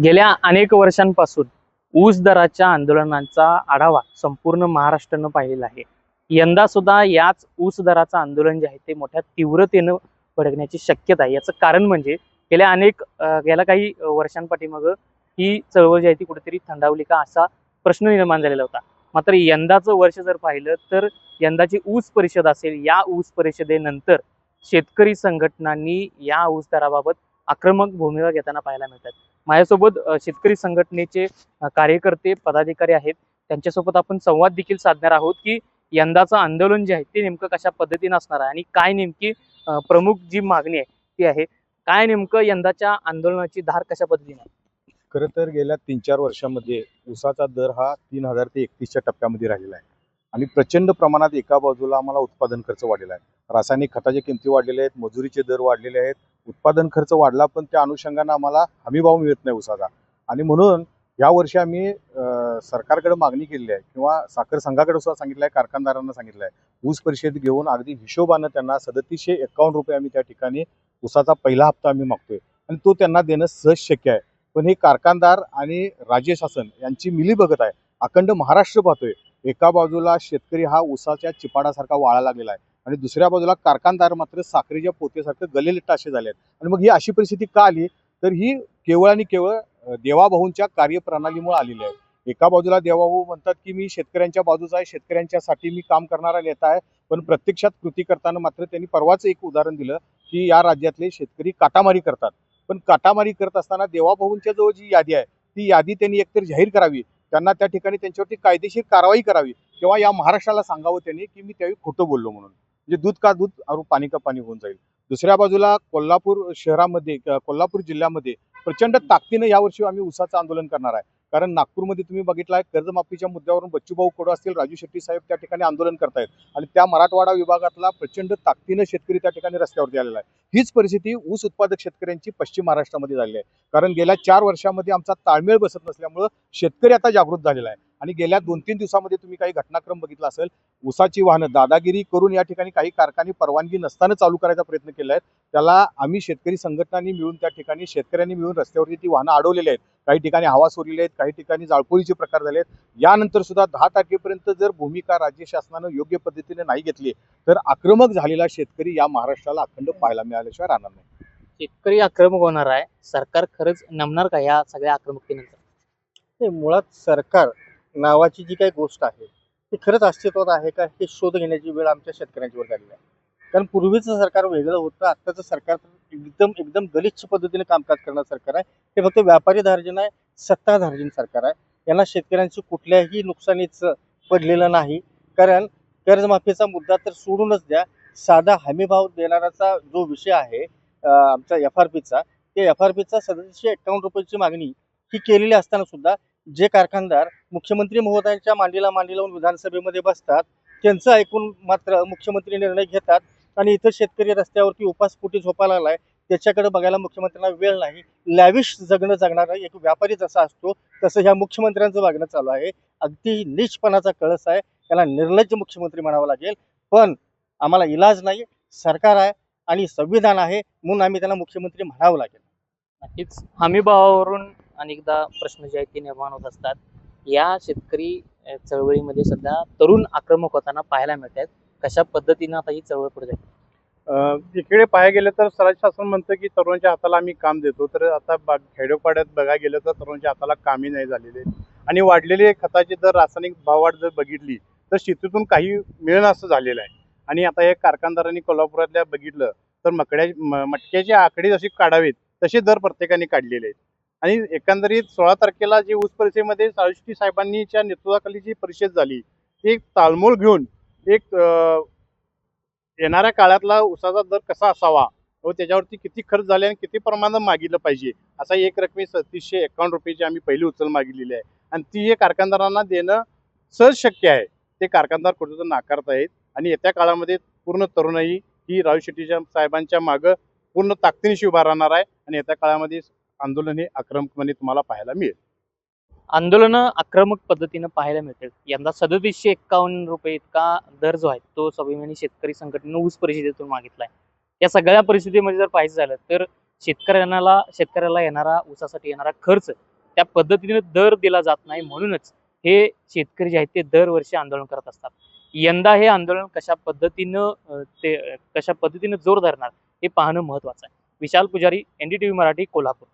गेल्या अनेक वर्षांपासून ऊस दराच्या आंदोलनांचा आढावा संपूर्ण महाराष्ट्रानं पाहिलेला आहे. यंदा सुद्धा याच ऊस दराचं आंदोलन जे आहे ते मोठ्या तीव्रतेनं भडकण्याची शक्यता आहे. याचं कारण म्हणजे गेल्या अनेक गेल्या काही वर्षांपाठीमागं ही चळवळ जी आहे ती कुठेतरी थंडावली का असा प्रश्न निर्माण झालेला होता. मात्र यंदाचं वर्ष जर पाहिलं तर यंदाची ऊस परिषद असेल या ऊस परिषदेनंतर शेतकरी संघटनांनी या ऊस दराबाबत आक्रमक भूमिका घेताना पाहायला मिळतात. माझ्यासोबत शेतकरी संघटनेचे कार्यकर्ते पदाधिकारी आहेत. त्यांच्यासोबत आपण संवाद देखील साधणार आहोत की यंदाचं आंदोलन जे आहे ते नेमकं कशा पद्धतीनं असणार आहे आणि काय नेमकी प्रमुख जी मागणी आहे ती आहे. काय नेमकं यंदाच्या आंदोलनाची धार कशा पद्धतीने खरं तर गेल्या तीन चार वर्षामध्ये ऊसाचा दर हा तीन हजार ते एकतीसच्या टप्प्यामध्ये राहिलेला आहे. आणि प्रचंड प्रमाणात एका बाजूला आम्हाला उत्पादन खर्च वाढलेला आहे. रासायनिक खताच्या किमती वाढलेल्या आहेत मजुरीचे दर वाढलेले आहेत. उत्पादन खर्च वाढला पण त्या अनुषंगानं आम्हाला हमीभाव मिळत नाही उसाचा आणि म्हणून या वर्षी आम्ही सरकारकडे मागणी केलेली आहे किंवा साखर संघाकडे सुद्धा सांगितलं आहे कारखानदारांना सांगितलं आहे. ऊस परिषद घेऊन अगदी हिशोबानं त्यांना सदतीसशे एकावन्न रुपये आम्ही त्या ठिकाणी उसाचा पहिला हप्ता आम्ही मागतोय. आणि तो त्यांना देणं सहज शक्य आहे. पण हे कारखानदार आणि राज्य शासन यांची मिली बघत आहे. अखंड महाराष्ट्र पाहतोय. एका बाजूला शेतकरी हा उसाच्या चिपाडासारखा वाळा लागलेला आहे. आणि दुसऱ्या बाजूला कारखानदार मात्र साखरेच्या पोतेसारखं गलेलिट्ट असे झाले आहेत. आणि मग ही अशी परिस्थिती का आली? तर ही केवळ आणि केवळ देवाभाऊंच्या कार्यप्रणालीमुळे आलेली आहे. एका बाजूला देवाभाऊ म्हणतात की मी शेतकऱ्यांच्या बाजूचा आहे शेतकऱ्यांच्यासाठी मी काम करणारा नेता आहे. पण प्रत्यक्षात कृती करताना मात्र त्यांनी परवाच एक उदाहरण दिलं की या राज्यातले शेतकरी काटामारी करतात. पण काटामारी करत असताना देवाभाऊंच्या जवळ जी यादी आहे ती यादी त्यांनी एकतर जाहीर करावी. त्यांना त्या ठिकाणी त्यांच्यावरती कायदेशीर कारवाई करावी. किंवा या महाराष्ट्राला सांगावं त्यांनी की मी त्यावेळी खोटं बोललो म्हणून. म्हणजे दूध का दूध और पाणी का पाणी होऊन जाईल. दुसऱ्या बाजूला कोल्हापूर शहरामध्ये कोल्हापूर जिल्ह्यामध्ये प्रचंड ताकदीनं यावर्षी आम्ही उसाचं आंदोलन करणार आहे. कारण नागपूरमध्ये तुम्ही बघितला आहे कर्जमाफीच्या मुद्द्यावरून बच्चूभाऊ कडू असतील राजू शेट्टी साहेब त्या ठिकाणी आंदोलन करतायत. आणि त्या मराठवाडा विभागातला प्रचंड ताकदीनं शेतकरी त्या ठिकाणी रस्त्यावरती आलेला आहे. हीच परिस्थिती ऊस उत्पादक शेतकऱ्यांची पश्चिम महाराष्ट्रामध्ये झालेली आहे. कारण गेल्या चार वर्षामध्ये आमचा ताळमेळ बसत नसल्यामुळं शेतकरी आता जागृत झालेला आहे. आणि गेल्या दोन तीन दिवसामध्ये तुम्ही काही घटनाक्रम बघितला असेल ऊसाची वाहनं दादागिरी करून या ठिकाणी काही कारखाने परवानगी नसताना चालू करायचा प्रयत्न केला आहे त्याला आम्ही शेतकरी संघटनांनी मिळून त्या ठिकाणी शेतकऱ्यांनी मिळून रस्त्यावरती ती वाहनं अडवलेली आहेत. काही ठिकाणी हवा सोडलेली आहेत काही ठिकाणी जाळपोळीचे प्रकार झाले आहेत. यानंतर सुद्धा दहा तारखेपर्यंत जर भूमिका राज्य शासनानं योग्य पद्धतीने नाही घेतली तर आक्रमक झालेला शेतकरी या महाराष्ट्राला अखंड पाहायला मिळाल्याशिवाय राहणार नाही. शेतकरी आक्रमक होणार आहे. सरकार खरंच नमणार का या सगळ्या आक्रमकतेनंतर? हे मुळात सरकार नावाची जी काही गोष्ट आहे ती खरंच अस्तित्वात आहे का हे शोध घेण्याची वेळ आमच्या शेतकऱ्यांच्यावर झालेली आहे. कारण पूर्वीचं सरकार वेगळं होतं आत्ताचं सरकार एकदम एकदम गलिच्छ पद्धतीने कामकाज करणारं सरकार आहे. हे फक्त व्यापारी धार्जिन आहे सत्ताधार्जिन सरकार आहे. यांना शेतकऱ्यांची कुठल्याही नुकसानीचं पडलेलं नाही. कारण कर्जमाफीचा मुद्दा तर सोडूनच द्या. साधा हमीभाव देणाराचा जो विषय आहे आमच्या आमचा एफ आर पीचा ते एफ आर पीचा सदतीसशे एकावन्न रुपयाची मागणी ही केलेली असताना सुद्धा जे कारखानदार मुख्यमंत्री महोदयांच्या मांडीला मांडी लावून विधानसभेमध्ये बसतात त्यांचं ऐकून मात्र मुख्यमंत्री निर्णय घेतात. आणि इथं शेतकरी रस्त्यावरती उपासपोटी झोपायला लागलाय. त्याच्याकडे बघायला मुख्यमंत्र्यांना वेळ नाही. लॅविश जगणं जगणारा एक व्यापारी जसा असतो तसं ह्या मुख्यमंत्र्यांचं वागणं चालू आहे. अगदी नीचपणाचा कळस आहे. त्याला निर्लज्ज मुख्यमंत्री म्हणावं लागेल. पण आम्हाला इलाज नाही सरकार आहे आणि संविधान आहे म्हणून आम्ही त्याला मुख्यमंत्री म्हणावं लागेल. नक्कीच. हमीभावावरून अनेकदा प्रश्न जे आहेत ते निर्माण होत असतात. या शेतकरी चळवळीमध्ये सध्या तरुण आक्रमक होताना पाहायला मिळत आहेत. कशा पद्धतीनं आता ही चळवळ पुढे जाईल? इकडे पाहायला गेलं तर स्वराज शासन म्हणतं की तरुणांच्या हाताला आम्ही काम देतो. तर आता बा- खेडोपाड्यात बघायला गेलं तर तरुणांच्या हाताला कामही नाही झालेले. आणि वाढलेले खताचे दर रासायनिक भाववाढ जर बघितली तर शेतीतून काही मिळणं असं झालेलं आहे. आणि आता हे कारखानदारांनी कोल्हापुरातल्या बघितलं तर मकड्या मटक्याचे मटक्याची आकडे जशी काढावेत तसे दर प्रत्येकाने काढलेले आहेत. आणि एकंदरीत सोळा तारखेला जी ऊस परिषदेमध्ये साळुष्टी साहेबांनीच्या नेतृत्वाखाली जी परिषद झाली ती एक ताळमोळ घेऊन एक येणाऱ्या काळातला ऊसाचा दर कसा असावा? व त्याच्यावरती किती खर्च झाले आणि किती प्रमाणात मागितलं पाहिजे? असा एक रकमी सतीसशे एकावन्न रुपयाची आम्ही पहिली उचल मागितलेली आहे. आणि ती हे कारखानदारांना देणं सहज शक्य आहे. ते कारखानदार कुठेतरी नाकारत आहेत. आणि येत्या काळामध्ये पूर्ण तरुणाई ही राजू शेट्टीच्या साहेबांच्या मागं पूर्ण ताकदीनिशी उभा राहणार आहे. आणि येत्या काळामध्ये आंदोलन हे आक्रमकपणे तुम्हाला पाहायला मिळेल. आंदोलनं आक्रमक पद्धतीनं पाहायला मिळतील. यंदा सदतीसशे एक्कावन्न रुपये इतका दर जो आहे तो स्वाभिमानी शेतकरी संघटनेनं ऊस परिषदेतून आहे या सगळ्या परिस्थितीमध्ये जर पाहायचं झालं तर शेतकऱ्यांना शेतकऱ्याला येणारा ऊसासाठी येणारा खर्च त्या पद्धतीने दर दिला जात नाही. म्हणूनच हे शेतकरी जे आहेत ते दरवर्षी आंदोलन करत असतात. यंदा हे आंदोलन कशा पद्धतीनं ते कशा पद्धतीनं जोर धरणार हे पाहणं महत्वाचं आहे. विशाल पुजारी एनडीटीव्ही मराठी कोल्हापूर.